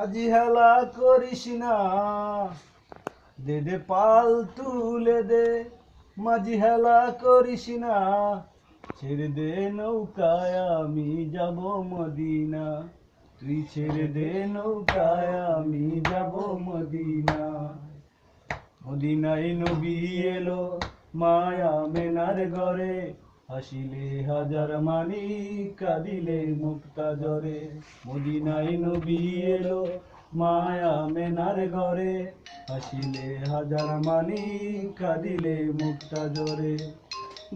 মাঝি হেলা করিস না। দে দে পাল তুলে দে। মাঝি হেলা করিস না। ছেড়ে দে নৌকায় আমি যাব মদিনা। তুই ছেড়ে দে নৌকায় আমি যাব মদিনা। মদিনায় নবী এলো মায়া মেনার ঘরে। হাসিলে হাজার মানি, কাঁদিলে মুক্তা জরে মদিনায় নবী এলো মায়া মেনার ঘরে। হাসিলে হাজার মানি, কাঁদিলে মুক্তা জরে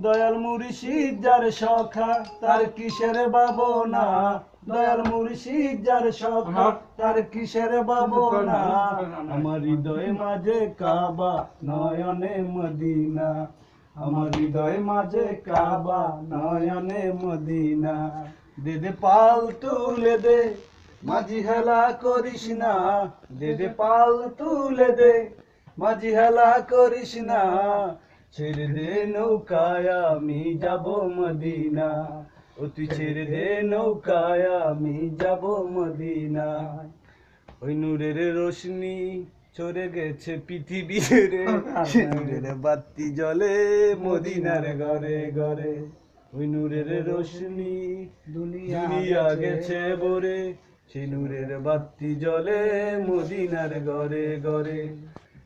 দয়াল মুর্শিদ যার সখা, তার কিসের বাবনা দয়াল মুর্শিদ যার সখা, তার কিসের বাবনা আমার হৃদয় মাঝে কাবা, নয়নে মদিনা। আমার হৃদয় মাঝে কাবা, নয়নে মদিনা। দে দে পাল তুলে দে, মাঝি হেলা করিস না। দে দে পাল তুলে দে, মাঝি হেলা করিস না। ছেড়ে দে নৌকায় আমি যাব মদিনা। ও তুই ছেড়ে দে নৌকায় আমি যাব মদিনা। ওই নূরের রোশনি চলে গেছে পৃথিবী রে বাতি জ্বলে মদিনার ঘরে। ঘরে ওই নূরের রোশনি দুনিয়া গেছে। বরে সেই নূরের বাতি জ্বলে মদিনার ঘরে ঘরে।